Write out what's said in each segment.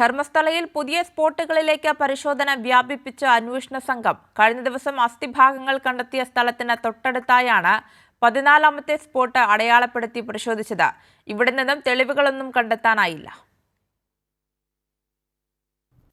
ധർമ്മസ്ഥലയിൽ പുതിയ സ്പോട്ടുകളിലേക്ക് പരിശോധന വ്യാപിപ്പിച്ച അന്വേഷണ സംഘം കഴിഞ്ഞ ദിവസം അസ്ഥിഭാഗങ്ങൾ കണ്ടെത്തിയ സ്ഥലത്തിന് തൊട്ടടുത്തായാണ് പതിനാലാമത്തെ സ്പോട്ട് അടയാളപ്പെടുത്തി പരിശോധിച്ചത്. ഇവിടെ നിന്നും തെളിവുകളൊന്നും കണ്ടെത്താനായില്ല.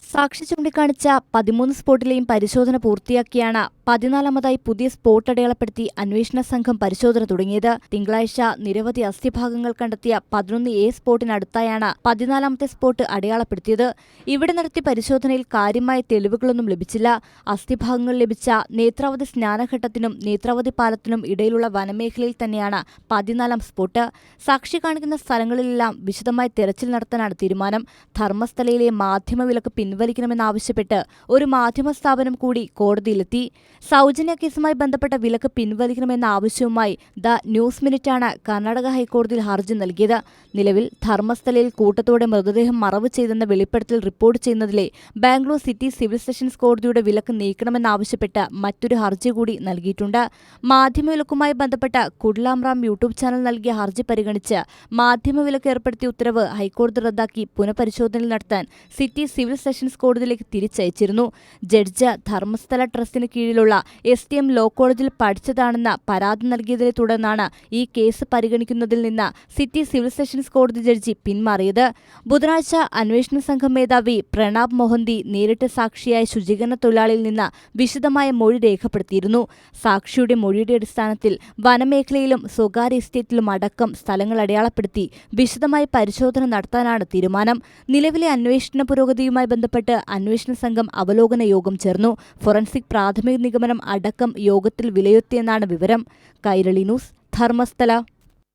സാക്ഷി ചൂണ്ടിക്കാണിച്ച പതിമൂന്ന് സ്പോട്ടിലെയും പരിശോധന പൂർത്തിയാക്കിയാണ് പതിനാലാമതായി പുതിയ സ്പോട്ട് അടയാളപ്പെടുത്തി അന്വേഷണ സംഘം പരിശോധന തുടങ്ങിയത്. തിങ്കളാഴ്ച നിരവധി അസ്ഥിഭാഗങ്ങൾ കണ്ടെത്തിയ പതിനൊന്ന് എ സ്പോട്ടിനടുത്തായാണ് പതിനാലാമത്തെ സ്പോട്ട് അടയാളപ്പെടുത്തിയത്. ഇവിടെ നടത്തിയ പരിശോധനയിൽ കാര്യമായ തെളിവുകളൊന്നും ലഭിച്ചില്ല. അസ്ഥിഭാഗങ്ങൾ ലഭിച്ച നേത്രാവതി സ്നാനഘട്ടത്തിനും നേത്രാവതി പാലത്തിനും ഇടയിലുള്ള വനമേഖലയിൽ തന്നെയാണ് പതിനാലാം സ്പോട്ട്. സാക്ഷി കാണിക്കുന്ന സ്ഥലങ്ങളിലെല്ലാം വിശദമായി തെരച്ചിൽ നടത്താനാണ് തീരുമാനം. ധർമ്മസ്ഥലയിലെ മാധ്യമവിലക്ക് പിൻവലിക്കണമെന്നാവശ്യപ്പെട്ട് ഒരു മാധ്യമ സ്ഥാപനം കൂടി കോടതിയിലെത്തി. സൗജന്യ കേസുമായി ബന്ധപ്പെട്ട വിലക്ക് പിൻവലിക്കണമെന്ന ആവശ്യവുമായി ദ ന്യൂസ് മിനിറ്റാണ് കർണാടക ഹൈക്കോടതിയിൽ ഹർജി നൽകിയത്. നിലവിൽ ധർമ്മസ്ഥലയിൽ കൂട്ടത്തോടെ മൃതദേഹം മറവ് ചെയ്തെന്ന വെളിപ്പെടുത്തൽ റിപ്പോർട്ട് ചെയ്യുന്നതിലെ ബാംഗ്ലൂർ സിറ്റി സിവിൽ സെഷൻസ് കോടതിയുടെ വിലക്ക് നീക്കണമെന്നാവശ്യപ്പെട്ട് മറ്റൊരു ഹർജി കൂടി നൽകിയിട്ടുണ്ട്. മാധ്യമവിലക്കുമായി ബന്ധപ്പെട്ട കുഡ്ലാംറാം യൂട്യൂബ് ചാനൽ നൽകിയ ഹർജി പരിഗണിച്ച് മാധ്യമവിലക്ക് ഏർപ്പെടുത്തിയ ഉത്തരവ് ഹൈക്കോടതി റദ്ദാക്കി പുനഃപരിശോധന നടത്താൻ സിറ്റി സിവിൽ സെഷൻസ് കോടതിയിലേക്ക് തിരിച്ചയച്ചിരുന്നു. ജഡ്ജ് ധർമ്മസ്ഥല ട്രസ്റ്റിന് കീഴിലുള്ള എസ് ടി എം ലോ കോളേജിൽ പഠിച്ചതാണെന്ന പരാതി നൽകിയതിനെ തുടർന്നാണ് ഈ കേസ് പരിഗണിക്കുന്നതിൽ നിന്ന് സിറ്റി സിവിൽ സെഷൻസ് കോടതി ജഡ്ജി പിന്മാറിയത്. ബുധനാഴ്ച അന്വേഷണ സംഘം മേധാവി പ്രണാബ് മൊഹന്തി നേരിട്ട് സാക്ഷിയായ ശുചീകരണ തൊഴിലാളിയിൽ നിന്ന് വിശദമായ മൊഴി രേഖപ്പെടുത്തിയിരുന്നു. സാക്ഷിയുടെ മൊഴിയുടെ അടിസ്ഥാനത്തിൽ വനമേഖലയിലും സ്വകാര്യ എസ്റ്റേറ്റിലും അടക്കം സ്ഥലങ്ങൾ അടയാളപ്പെടുത്തി വിശദമായ പരിശോധന നടത്താനാണ് തീരുമാനം. നിലവിലെ അന്വേഷണ പുരോഗതിയുമായി ബന്ധപ്പെട്ട് അന്വേഷണ സംഘം അവലോകന യോഗം ചേർന്നു. ഫോറൻസിക് പ്രാഥമിക നിഗമനം അടക്കം യോഗത്തിൽ വിലയിരുത്തിയെന്നാണ് വിവരം. കൈരളി ന്യൂസ് ധർമ്മസ്ഥല.